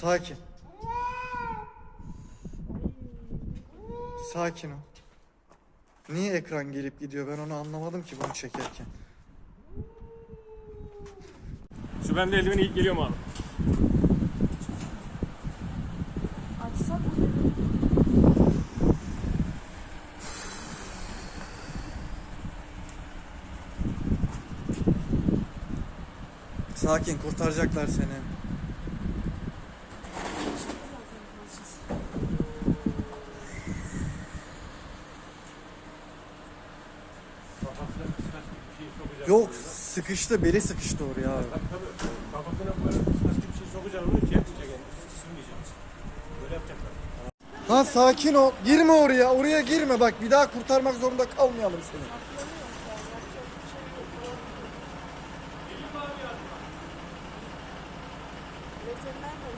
Sakin. Sakin ol. Niye ekran gelip gidiyor ben onu anlamadım ki bunu çekerken. Şu bende eldiveni ilk geliyor mu abi? Açsak Sakin kurtaracaklar seni. Kafasına kıskaç gibi bir şey. Yok sıkıştı beli sıkıştı oraya abi. Tabii tabii. Kafasına böyle kıskaç gibi bir şey sokacaksın onu ciğer tutacak yani. Isınmayacak. Böyle yapacaklar. Ha sakin ol. Girme oraya. Oraya girme bak. Bir daha kurtarmak zorunda kalmayalım seni. veteriner mi?